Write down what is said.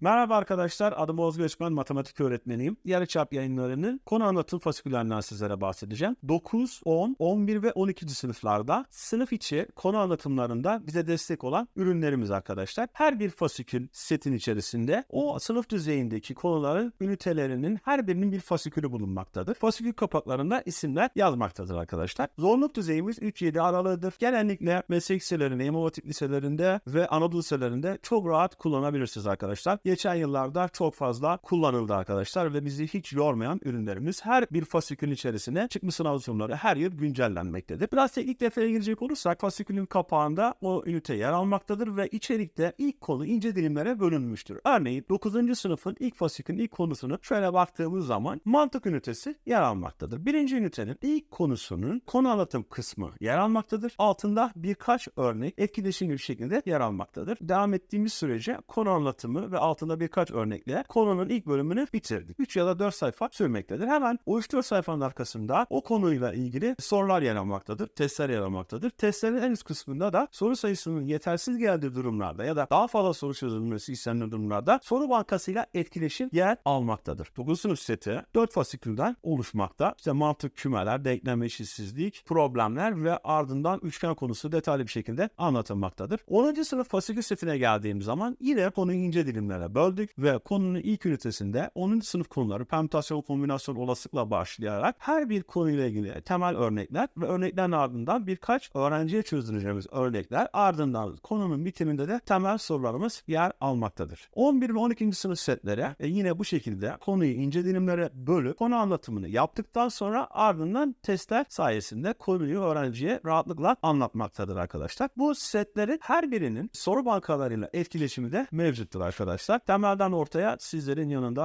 Merhaba arkadaşlar, adım Oğuz Göçmen, matematik öğretmeniyim. Yarıçap yayınlarının konu anlatım fasiküllerinden sizlere bahsedeceğim. 9, 10, 11 ve 12. sınıflarda sınıf içi konu anlatımlarında bize destek olan ürünlerimiz arkadaşlar. Her bir fasikül setin içerisinde o sınıf düzeyindeki konuların ünitelerinin her birinin bir fasikülü bulunmaktadır. Fasikül kapaklarında isimler yazmaktadır arkadaşlar. Zorluk düzeyimiz 3-7 aralığıdır. Genellikle meslek liselerinde, İmam Hatip liselerinde ve Anadolu liselerinde çok rahat kullanabilirsiniz arkadaşlar. Geçen yıllarda çok fazla kullanıldı arkadaşlar ve bizi hiç yormayan ürünlerimiz her bir fasikülün içerisine çıkmış sınav sunumları her yıl güncellenmektedir. Biraz teknik detaya girecek olursak fasikülün kapağında o ünite yer almaktadır ve içerikte ilk konu ince dilimlere bölünmüştür. Örneğin 9. sınıfın ilk fasikülün ilk konusunu şöyle baktığımız zaman mantık ünitesi yer almaktadır. Birinci ünitenin ilk konusunun konu anlatım kısmı yer almaktadır. Altında birkaç örnek etkileşimli bir şekilde yer almaktadır. Devam ettiğimiz sürece konu anlatımı ve altında birkaç örnekle konunun ilk bölümünü bitirdik. 3 ya da 4 sayfa sürmektedir. Hemen o 3-4 sayfanın arkasında o konuyla ilgili sorular yer almaktadır. Testler yer almaktadır. Testlerin en üst kısmında da soru sayısının yetersiz geldiği durumlarda ya da daha fazla soru çözülmesi istenilen durumlarda soru bankasıyla etkileşim yer almaktadır. 9 sınıf seti 4 fasikülden oluşmakta. İşte mantık, kümeler, denklem eşitsizlik, problemler ve ardından üçgen konusu detaylı bir şekilde anlatılmaktadır. 10. sınıf fasikül setine geldiğim zaman yine konuyu ince dilimlere böldük ve konunun ilk ünitesinde 10. sınıf konuları permütasyon, kombinasyon, olasılıkla başlayarak her bir konuyla ilgili temel örnekler ve örneklerin ardından birkaç öğrenciye çözdüreceğimiz örnekler ardından konunun bitiminde de temel sorularımız yer almaktadır. 11 ve 12. sınıf setleri e, yine bu şekilde konuyu ince dilimlere bölüp konu anlatımını yaptıktan sonra ardından testler sayesinde konuyu öğrenciye rahatlıkla anlatmaktadır arkadaşlar. Bu setlerin her birinin soru bankalarıyla etkileşimi de mevcuttur arkadaşlar. Temelden ortaya sizlerin yanında